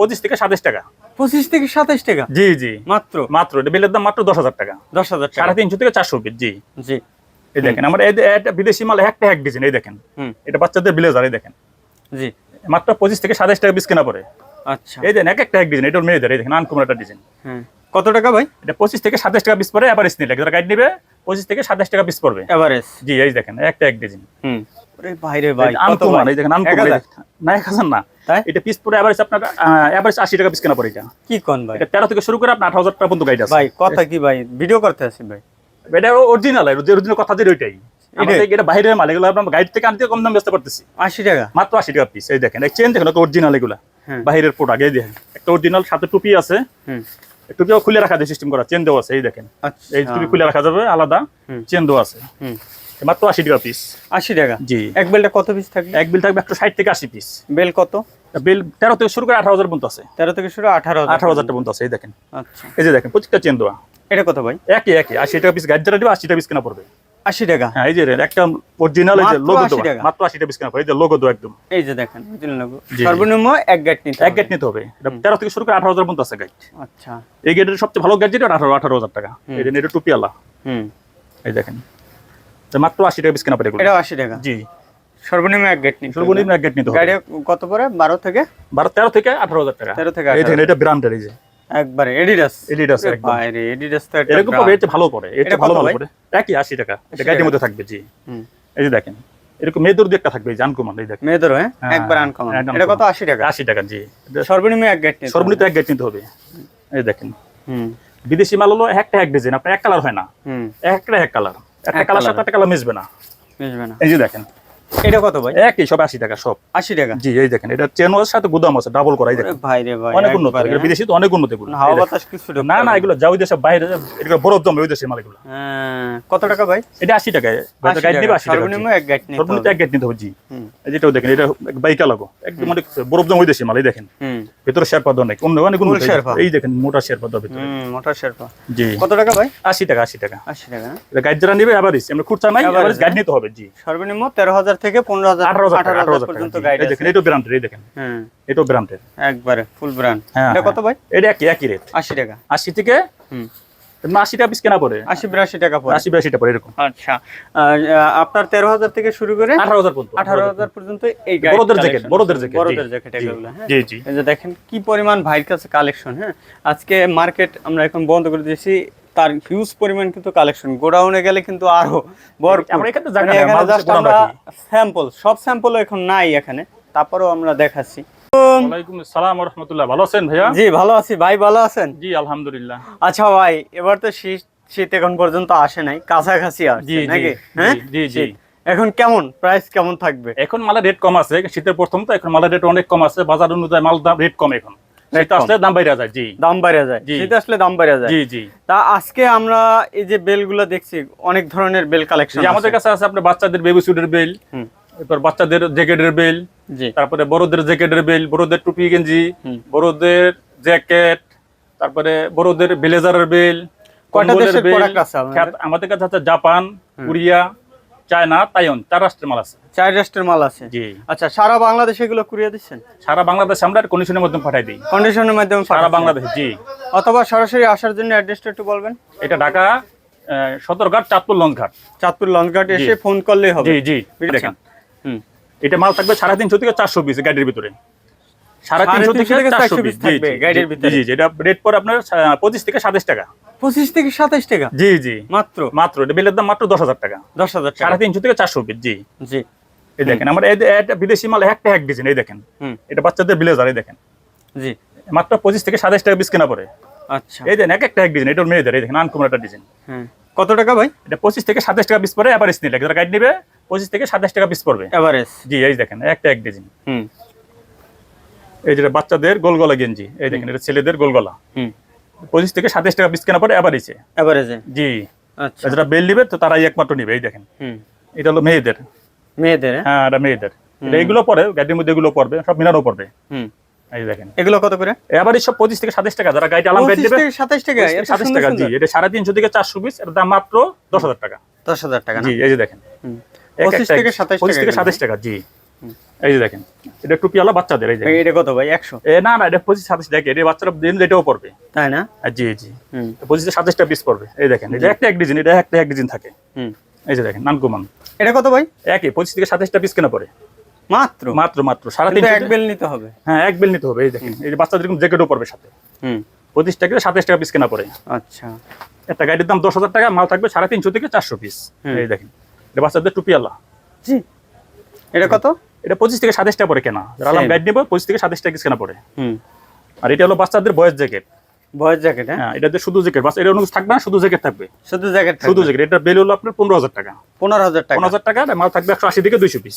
পঁচিশ থেকে সাতাশ টাকা। পঁচিশ থেকে সাতাইশ টাকা? জি জি। মাত্র? মাত্র। বিলের দাম মাত্র দশ হাজার টাকা। দশ হাজার সাড়ে তিনশো থেকে চারশো পিস জি। জি। এই দেখেন আমার এটা বিদেশি মাল একটা এক ডিজাইন এই দেখেন। এটা বাচ্চাদের ব্লেজার এই দেখেন। জি। মাত্র পঁচিশ থেকে সাতাশ টাকা পিস কেনা পড়ে। আচ্ছা। এই দেন এক একটা এক ডিজাইন এটা মেয়েদের এই দেখেন আনকমন একটা ডিজাইন কত টাকা ভাই? এটা পঁচিশ থেকে সাতাশ টাকা পিস পড়ে এবার নিলে যারা গাইড নেবে পঁচিশ থেকে সাতাশ টাকা পিস পড়বে। এভারেজ জি এই দেখেন একটা এক ডিজাইন হুম। ভাই রে ভাই কত এই দেখেন হাজার? না এক হাজার না। এটা পিস পড়ে এভারেজ আপনার এভারেজ আশি টাকা পিস কেনা পড়ে এটা কি কোন ভাই? এটা তেরো থেকে শুরু করে আপনার হাজার টাকা পর্যন্ত গাইড আছে। ভাই কথা কি ভাই? ভিডিও করতে আসি ভাই। এটা অরিজিনাল অরিজিনাল কথা যে ওইটাই। আমাদের এটা বাইরের মাল এগুলো আপনার গাইড থেকে আনতে কম দাম বেচতে পারতেছি আশি টাকা? মাত্র আশি টাকা পিস এই দেখেন এই চেন দেখেন অরিজিনাল এগুলা। হ্যাঁ। বাইরের প্রোডাক্ট এই দেখেন একটা অরিজিনাল সাথে টুপি আছে। টুপিও খুলে রাখা যায় সিস্টেম করা চেন দেওয়া আছে এই দেখেন। আচ্ছা। এই টুপি খুলে রাখা যাবে আলাদা হুম। চেন দেওয়া আছে। মাত্র আশি টাকা পিস আশি টাকা? জি। এক বেলটা কত পিস থাকে? এক বিল থাকবে একশো ষাট থেকে আশি পিস বেল কত? বিল তেরো থেকে শুরু করে আঠারো হাজার পর্যন্ত আছে। তেরো থেকে শুরু আঠারো আঠারো পর্যন্ত আছে এই দেখেন। আচ্ছা। এই যে দেখেন প্রত্যেকটা চেন দেওয়া। এটা কত ভাই? একই একই। আশি টাকা পিস গাড়ি যারা দিবে আশি টাকা পিস কেনা পড়বে। আশি টাকা? হ্যাঁ এই যে একটা অরিজিনাল এই যে লোগো 80 দেওয়া। মাত্র আশি টাকা পিস কেনা পড়বে এই যে লোগো দেওয়া একদম। এই যে দেখেন সর্বনিম্ন এক গাইড নিতে এক গেট নিতে হবে। তেরো থেকে শুরু করে আঠারো হাজার পর্যন্ত আছে গাইড আচ্ছা। এই গেটের সবচেয়ে ভালো গাইড যেটা আঠারো আঠারো হাজার টাকা। এই যে এটা টুপিয়ালা হুম। এই দেখেন। মাত্র আশি টাকা পিস কেনা পড়ে। এটাও আশি টাকা। জি। সর্বনিম্ন এক গাইড নিতে সর্বনিম্ন এক গেট নিতে হবে। গাড়ি কত পরে বারো থেকে? বারো তেরো থেকে আঠারো হাজার টাকা। 13 থেকে এই এটা ব্র্যান্ডের এই যে। একবারে এডিডাস Adidas একদম। বাইরে এডিডাস তো এরকম। পাবে এটা ভালো পড়ে এটা এটা ভালো ভালো পড়ে। একই আশি টাকা। এটা 80 মধ্যে থাকবে জি। হুম। এই যে দেখেন এরকম মেয়েদের দিয়ে একটা থাকবে আনকমন এই দেখেন। মেয়েদেরও হ্যাঁ? হ্যাঁ, একবার আনকমন এটা কত? uncommon। আশি টাকা। আশি টাকা জি। এটা সর্বনিম্ন এক গাইড নিতে সর্বনিম্ন এক গেট নিতে হবে। এই দেখেন। হুম। বিদেশি মাল হলো একটা এক ডিজাইন আপনার এক কালার হয় না। হুম। একটা এক কালার একটা কালার। সাথে একটা কালার মিশবে না। মিশবে না। এই যে দেখেন। এটা কত ভাই? একই সব আশি টাকা সব। আশি টাকা? জি এই দেখেন এটা চেন আছে সাথে গুদাম আছে ডাবল করা দেখেন। ভাই রে ভাই অনেক উন্নত একবারে, হ্যাঁ? বিদেশি তো অনেক উন্নত এগুলো হাওয়া এই দেখেন। বাতাস কিছু না না এগুলো যাও দেশে বাইরে এগুলো বরফ জমে ওই দেশের মাল এগুলো হ্যাঁ, কত টাকা ভাই? এটা আশি টাকায় আশি গাইড নিবে আশি টাকা সর্বনিম্ন এক গাইড নিতে সর্বনিম্ন এক গেট নিতে হবে জি। যেটাও দেখেন এটা বাইকা লাগো একদম অনেক বরফ জমে ওই দেশের মাল এই দেখেন। ভেতরে শেরপা অনেক অন্য অনেক উন্নত এই দেখেন মোটা শেরপা দেওয়া ভিতরে। হুম শেরপা। জি। কত টাকা ভাই? আশি টাকা আশি টাকা। আশি টাকা। হ্যাঁ? এটা গাইড যারা নিবে আবার আমরা নাই আবার গাইড নিতে হবে জি। সর্বনিম্ন তেরো হাজার থেকে পনেরো হাজার আঠারো হাজার পর্যন্ত দেখেন এটাও ব্র্যান্ডের এই দেখেন। হ্যাঁ। এটাও ব্র্যান্ডের একবারে ফুল ব্র্যান্ড হ্যাঁ এটা কত হ্যাঁ। ভাই? এটা একই একই রেট আশি টাকা। আশি থেকে হুম। আশি টাকা পিস কেনা পড়ে। আশি বিরাশি টাকা পড়ে। আশি বিরাশি টাকা পড়ে এরকম। আচ্ছা। আপনার তেরো হাজার থেকে শুরু করে আঠারো হাজার পর্যন্ত আঠারো হাজার পর্যন্ত। এই বড়দের জ্যাকেট বড়দের জ্যাকেট বড়দের জ্যাকেট এগুলো জি জি। দেখেন কি পরিমাণ ভাইয়ের কাছে কালেকশন হ্যাঁ। আজকে মার্কেট আমরা এখন বন্ধ করে দিয়েছি। তার হিউজ পরিমাণ কিন্তু কালেকশন গোডাউনে গেলে কিন্তু আরও। স্যাম্পল সব স্যাম্পল এখন নাই এখানে। তারপরেও আমরা দেখাচ্ছি। ওয়ালাইকুম আসসালাম ওয়া রাহমাতুল্লাহ ভালো আছেন ভাইয়া? জি ভালো আছি। ভাই ভালো আছেন? জি আলহামদুলিল্লাহ। আচ্ছা ভাই এবার তো শীত শীত এখন পর্যন্ত আসে নাই কাছাকাছি আসছে নাকি? হ্যাঁ? জি জি। এখন কেমন? প্রাইস কেমন থাকবে? এখন মালের রেট কম আছে শীতের প্রথম তো এখন মালের রেট অনেক কম আছে বাজার অনুযায়ী মাল দাম রেট কম এখন। শীত আসলে দাম বাইরে যায় জি। দাম যায়। শীত আসলে দাম যায়। জি জি। তা আজকে আমরা এই যে বেলগুলো দেখছি অনেক ধরনের বেল কালেকশন আমাদের কাছে আছে আপনার বাচ্চাদের বেবি সুটের বেল। এরপর বাচ্চাদের জ্যাকেটের বেল তারপরে বড়দের জ্যাকেটের বেল বড়দের টুপি গেঞ্জি। বড়দের জ্যাকেট তারপরে বড়দের ব্লেজারের বেল কয়টা দেশের product আছে আমাদের? আমাদের কাছে আছে জাপান কোরিয়া চায়না তাইওয়ান চার রাষ্ট্রের মাল আছে। চার রাষ্ট্রের মাল আছে? জি। আচ্ছা সারা বাংলাদেশে এগুলো কুরিয়ে দিচ্ছেন? সারা বাংলাদেশে আমরা কন্ডিশনের মাধ্যমে পাঠাই দিই। কন্ডিশনের মাধ্যমে সারা? বাংলাদেশ জি। অথবা সরাসরি আসার জন্য অ্যাড্রেসটা একটু বলবেন? এটা ঢাকা সদরঘাট চাঁদপুর লঞ্চঘাট চাঁদপুর লঞ্চঘাট এসে ফোন করলেই হবে। জি জি। দেখেন। হুম। এটা মাল থাকবে সাড়ে তিনশো থেকে চারশো পিস গাড়ির ভিতরে। সাড়ে তিনশো থেকে চারশো পিস থাকবে জি, ভিতরে। জি জি এটা রেট পরে আপনার পঁচিশ থেকে সাতাশ টাকা। পঁচিশ থেকে সাতাইশ টাকা? জি জি। মাত্র? মাত্র এটা বিলের দাম মাত্র দশ হাজার টাকা। দশ হাজার সাড়ে তিনশো থেকে চারশো পিস জি। জি। এই দেখেন আমার এটা বিদেশি মাল একটা এক ডিজাইন এই দেখেন। হুম। এটা বাচ্চাদের ব্লেজার এই দেখেন। জি। মাত্র পঁচিশ থেকে সাতাশ টাকা পিস কেনা পড়ে। আচ্ছা। এই দেন এক একটা এক ডিজাইন এটা মেয়েদের এই দেখেন আনকমন একটা ডিজাইন কত টাকা ভাই? এটা পঁচিশ থেকে সাতাশ টাকা পিস পড়ে এবার নিলে। যারা গাইড নেবে পঁচিশ থেকে সাতাশ টাকা পিস পড়বে। এভারেজ জি এই দেখেন একটা এক ডিজাইন হুম। এই যেটা বাচ্চাদের গোলগলা গেঞ্জি এই দেখেন এটা ছেলেদের গোলগলা। পঁচিশ থেকে সাতাশ টাকা পিস কেনা পরে এভারেজে এভারেজে জি। আচ্ছা। যারা বেল নিবে তো তারাই একমাত্র নিবে এই দেখেন। এটা হলো মেয়েদের। মেয়েদের হ্যাঁ? এটা মেয়েদের। এগুলো পরে গাড়ির মধ্যে এগুলো পড়বে সব মিনারও পড়বে এই দেখেন। এগুলো কত করে? এভারেজ সব পঁচিশ থেকে সাতাশ টাকা যারা গাড়ি আলাম গাড়ি সাতাইশ টাকা সাতাশ টাকা জি। এটা সাড়ে তিনশো থেকে চারশো পিস এর দাম মাত্র দশ হাজার টাকা। দশ হাজার টাকা জি এই যে দেখেন। পঁচিশ থেকে টাকা থেকে সাতাশ টাকা জি। এই যে দেখেন এটা টুপিওয়ালা বাচ্চাদের এই যে। এটা কত ভাই একশো? এ না না এটা পঁচিশ সাতাশ দেখে এটা বাচ্চারা দিন এটাও পড়বে তাই না? আর জি জি। হুম। পঁচিশে সাতাশটা পিস পড়বে এই দেখেন এটা একটা এক ডিজাইন এটা একটা এক ডিজাইন থাকে। হুম। এই যে দেখেন নানকুমান এটা কত ভাই? একই পঁচিশ থেকে সাতাশটা পিস কেনা পড়ে মাত্র? মাত্র মাত্র কিন্তু তিনশো এক বেল নিতে হবে। হ্যাঁ এক বেল নিতে হবে এই দেখেন এই বাচ্চাদের এরকম জ্যাকেটও পড়বে সাথে। হুম। পঁচিশ টাকা সাতাশ টাকা পিস কেনা পড়ে আচ্ছা। একটা গাড়ির দাম দশ হাজার টাকা মাল থাকবে সাড়ে তিনশো থেকে চারশো পিস এই দেখেন এটা বাচ্চাদের টুপিওয়ালা জি। এটা কত? এটা পঁচিশ থেকে সাতাশ টাকা পড়ে কেনা Same. গাইড নেব পঁচিশ থেকে সাতাশ টাকা পিস কেনা পড়ে। আর এটা হলো বাচ্চাদের বয়স জ্যাকেট বয়ের জ্যাকেট হ্যাঁ? হ্যাঁ এটাতে শুধু জ্যাকেট বাচ্চা এটা অন্য থাকবে না শুধু জ্যাকেট থাকবে। শুধু জ্যাকেট শুধু জ্যাকেট এটা বেল হলো আপনার পনেরো হাজার টাকা। পনেরো হাজার টাকা। পনেরো হাজার টাকা মাল থাকবে একশো আশি থেকে দুইশো পিস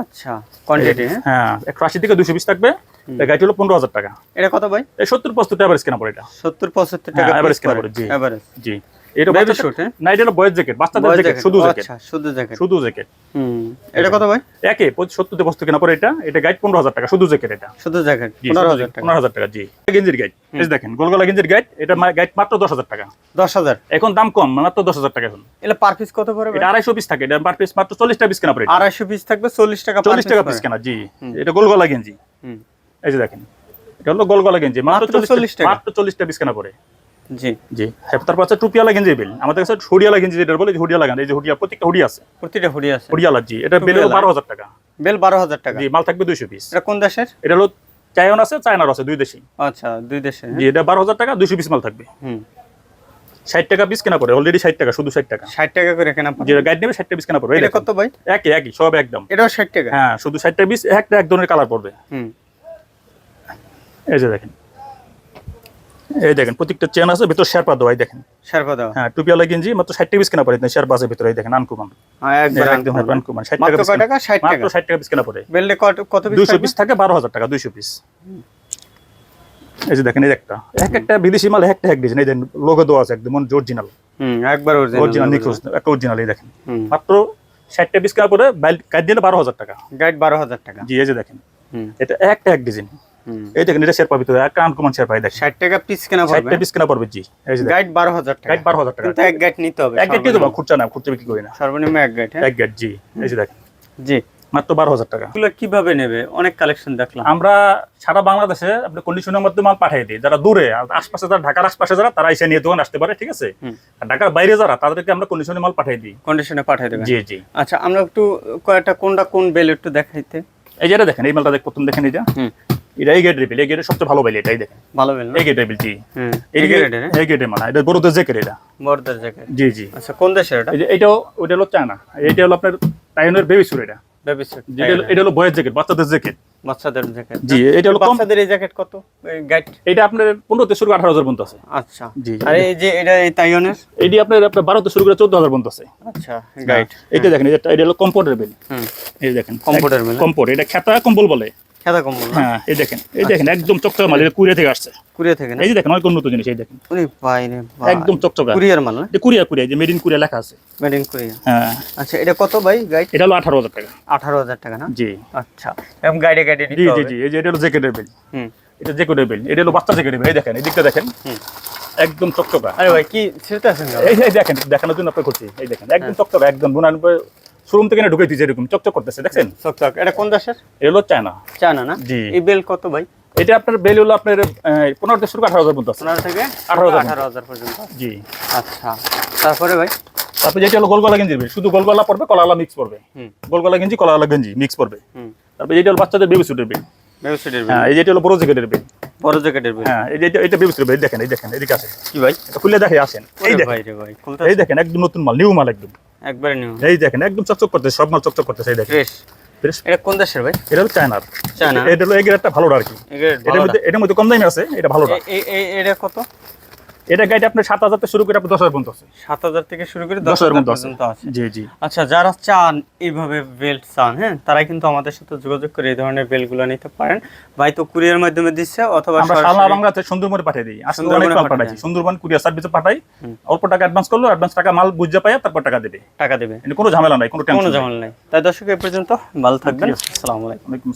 আচ্ছা কোয়ান্টিটি হ্যাঁ? হ্যাঁ একশো আশি থেকে দুইশো পিস থাকবে। এটা গাড়ি হলো পনেরো হাজার টাকা। এটা কত ভাই? এই সত্তর পঁচাত্তর টাকা কেনা পড়ে এটা। সত্তর পঁচাত্তর হ্যাঁ, টাকা average কেনা পড়ে, জি। এভারেজ জি। এটা হ্যাঁ? না এটা হলো বয়ের জ্যাকেট বাচ্চাদের জ্যাকেট শুধু জ্যাকেট আচ্ছা শুধু জ্যাকেট শুধু জ্যাকেট হুম। এটা কত ভাই? একে সত্তর বস্তু কেনা পড়ে এটা এটা গাইড পনেরো হাজার টাকা শুধু জ্যাকেট এটা। শুধু জ্যাকেট পনেরো হাজার টাকা। পনেরো হাজার টাকা জি। গেঞ্জির গাইড এই দেখেন গোলগলা গেঞ্জির গাইড এটা গাইড মাত্র দশ হাজার টাকা। দশ হাজার? এখন দাম কম মাত্র দশ হাজার টাকা এখন। এটা পার পিস কত পড়ে এটা আড়াইশো পিস থাকে এটা পার পিস মাত্র চল্লিশ টাকা পিস কেনা পড়ে আড়াইশো পিস থাকবে চল্লিশ টাকা চল্লিশ টাকা পিস কেনা জি। এটা গোলগলা গেঞ্জি। এই যে দেখেন এটা হলো গোলগলা গেঞ্জি মাত্র চল্লিশ টাকা। মাত্র চল্লিশ টাকা পিস কেনা পড়ে জি। জি। হ্যাঁ তারপর আছে টুপিওয়ালা গেঞ্জি বিল। আমাদের কাছে হুডিয়ালা গেঞ্জি যেটা বলে হুডিয়ালা গেঞ্জি এই যে হুডিয়া প্রত্যেকটা হুডি আছে। প্রতিটা হুডি আছে। হুডিয়ালা জি। এটা বিল বারো হাজার টাকা। বেল বারো হাজার টাকা। জি মাল থাকবে দুইশো পিস। এটা কোন দেশের? এটা হলো চায়ন আছে চায়নার আছে দুই দেশি আচ্ছা দুই দেশের জি এটা বারো হাজার টাকা দুইশো পিস মাল থাকবে। হুম। ষাট টাকা পিস কেনা পড়ে অলরেডি ষাট টাকা শুধু ষাট টাকা। ষাট টাকা করে কেনা। যেটা গাইড নেবে ষাট টাকা পিস কেনা পড়বে এটা। কত ভাই? একই একই সব একদম। এটাও ষাট টাকা? হ্যাঁ শুধু ষাট টাকা পিস একটা এক ধরনের কালার পড়বে। হুম। এই যে দেখেন। এই দেখেন প্রত্যেকটা চেন আছে ভিতর শেরপা দেওয়া এই দেখেন। শেরপা দাও হ্যাঁ টুপিওয়ালা গেঞ্জি মাত্র ষাট টাকা পিস কেনা পড়ে শেরপা আছে ভিতরে এই দেখেন আনকুমান। হ্যাঁ, একবার একদম আনকুমান ষাট টাকা কয় টাকা? ষাট টাকা। মাত্র ষাট টাকা পিস কেনা পড়ে। বেলটা কত কত পিস দুইশো থাকবে? পিস থাকে বারো হাজার টাকা দুইশো পিস। এই যে দেখেন এই একটা। এক একটা বিদেশি মাল একটা এক ডিজাইন এই দেখেন লোগো দেওয়া আছে একদম অরিজিনাল হুম একবার অরিজিনাল অরিজিনাল নিখোঁজ একটা অরিজিনাল এই দেখেন। মাত্র ষাট টাকা পিস কেনা পড়ে গাইড দিলে বারো হাজার টাকা। গাইড বারো হাজার টাকা। জি এই যে দেখেন। হুম। এটা একটা এক ডিজাইন এই দেখেন এটা শেরপা ভিতরে। একটা আনকুমান শেরপা এই দেখেন। ষাট টাকা পিস কেনা পড়বে। টাকা পিস কেনা পড়বে জি। এই যে গাইড বারো হাজার টাকা। গাইড বারো হাজার টাকা। কিন্তু এক গাইড নিতে হবে এক। খুচরা না খুচরা বিক্রি করি না। সর্বনিম্ন এক গাইড হ্যাঁ? এক গেট জি। এই যে দেখেন। জি। মাত্র বারো হাজার টাকা। এগুলো কীভাবে নেবে? অনেক কালেকশন দেখলাম। আমরা সারা বাংলাদেশে আপনি কন্ডিশনের মধ্যে মাল পাঠিয়ে দিই। যারা দূরে আর আশপাশে যারা ঢাকার আশপাশে যারা তারা এসে নিয়ে দোকান আসতে পারে ঠিক আছে? আর ঢাকার বাইরে যারা তাদেরকে আমরা কন্ডিশনে মাল পাঠিয়ে দিই। কন্ডিশনে পাঠিয়ে দেবেন। জি জি। আচ্ছা আমরা একটু কয়েকটা কোনটা কোন বেল একটু দেখাইতে? এই যেটা দেখেন এই মালটা দেখ প্রথম দেখেন হুম। এটা এই গেট রিপিল এই গেটের সবচেয়ে ভালো বাইলে এটাই দেখেন। ভালো বেল না? এই গেট রিপিল জি। এই এই হ্যাঁ? এই গেটের মাল এটা বড়দের জ্যাকেট এটা। বড়দের জ্যাকেট জি জি। আচ্ছা কোন দেশের এটা? এটাও ওইটা হলো চায়না। এটা হলো আপনার টাইনের এটা। এটা হলো বয়ের জ্যাকেট বাচ্চাদের জ্যাকেট বাচ্চাদের জ্যাকেট জি এটা হলো বাচ্চাদের এই জ্যাকেট কত? গাইড এটা আপনার পনেরো থেকে শুরু করে আঠারো হাজার পর্যন্ত আছে। আচ্ছা। জি। আর এই যে এটা এই তাইওয়ানের এটি আপনার আপনার বারো থেকে শুরু করে চোদ্দ হাজার পর্যন্ত আছে। আচ্ছা গাইড এটা দেখেন এটা এটা হলো কম্পোর্টের বিল হুম। এই দেখেন bill, হ্যাঁ? কম্পোর্ট এটা খেতা কম্বল বলে। খেদা কম্বল হ্যাঁ এই দেখেন এই দেখেন একদম চকচকা মাল এটা থেকে আসছে। কুরিয়া থেকে এই যে দেখেন অনেক উন্নত জিনিস এই দেখেন। উনি ভাই রে একদম চকচকা। কুরিয়ার মাল না? কুরিয়া কুরিয়া যে মেড ইন কুরিয়া লেখা আছে। Made in Korea. হ্যাঁ। আচ্ছা এটা কত ভাই গাইড এটা হলো আঠারো হাজার টাকা। না? জি। আচ্ছা এরকম গাইডে গাইডে জি জি জি এই যে এটা হলো জ্যাকেটের বিল হুম। এটা জ্যাকেটের বিল এটা হলো বাচ্চা জ্যাকেটের বিল এই দেখেন এই দিকটা দেখেন। হুম। একদম চকচকা। আরে ভাই কি ছিড়তে আছেন এই এই দেখেন দেখানোর জন্য করছি এই দেখেন একদম চকচকা একদম শোরুম থেকে ঢুকে দিয়েছে এরকম চকচক করতেছে দেখছেন? চক চক এটা কোন দেশের? এটা হলো চায়না চায়না না? জি। এই বেল কত ভাই? এটা আপনার বেল হলো আপনার পনেরো থেকে শুরু আঠারো হাজার পর্যন্ত পনেরো থেকে 18,000 আঠারো হাজার পর্যন্ত জি। আচ্ছা। তারপরে ভাই? তারপরে যেটা হলো গোলগলা গেঞ্জি শুধু গোলগলা পড়বে কলালা মিক্স পড়বে গোলগলা গেঞ্জি কলালা গেঞ্জি মিক্স পড়বে তারপরে যেটা হলো বাচ্চাদের বেবি সুটের বিল। বেবসিটের বেল হ্যাঁ এই যেটা হলো বড় জ্যাকেটের বিল। বড় জ্যাকেটের বেল। হ্যাঁ এই যে এটা- এটা বেবি সুটের বিল দেখেন এই দেখেন এদিকে আছে কি ভাই? খুলে দেখে আসেন। এই দেখেন। এই দেখেন একদম নতুন মাল নিউ মাল একদম। একবারে নিউ এই দেখেন একদম চকচক করতেছে সব মাল চকচক করতেছে এই দেখেন। ফ্রেশ এটা কোন দেশের ভাই? এটা হলো চায়নার চায়না এটা হলো এই গ্রেডটা ভালো আর কি। এটার মধ্যে এটার মধ্যে কম দামি আছে এটা এ- এটা কত? এটা গাইড আপনার সাত হাজার থেকে শুরু করে আপনার দশ হাজার পর্যন্ত আছে। সাত হাজার থেকে শুরু করে দশ হাজার পর্যন্ত আছে। জি জি। আচ্ছা যারা চান এইভাবে বেল্ট চান হ্যাঁ তারাই কিন্তু আমাদের সাথে যোগাযোগ করে এই ধরনের বেল্টগুলো নিতে পারেন। ভাই তো কুরিয়ার মাধ্যমে দিচ্ছে অথবা আমরা বাংলাতে সুন্দরবনে পাঠিয়ে দিই। আজকে অনেক মাল পাঠিয়ে সুন্দরবন কুরিয়ার সার্ভিসে পাঠাই। অল্প টাকা অ্যাডভান্স করল অ্যাডভান্স টাকা মাল বুঝে পাই তারপর টাকা দেবে। টাকা দেবে। কোনো ঝামেলা নাই কোনো কোনো ঝামেলা নাই। তাই দর্শক এই পর্যন্ত ভালো থাকবেন। আসসালামু আলাইকুম।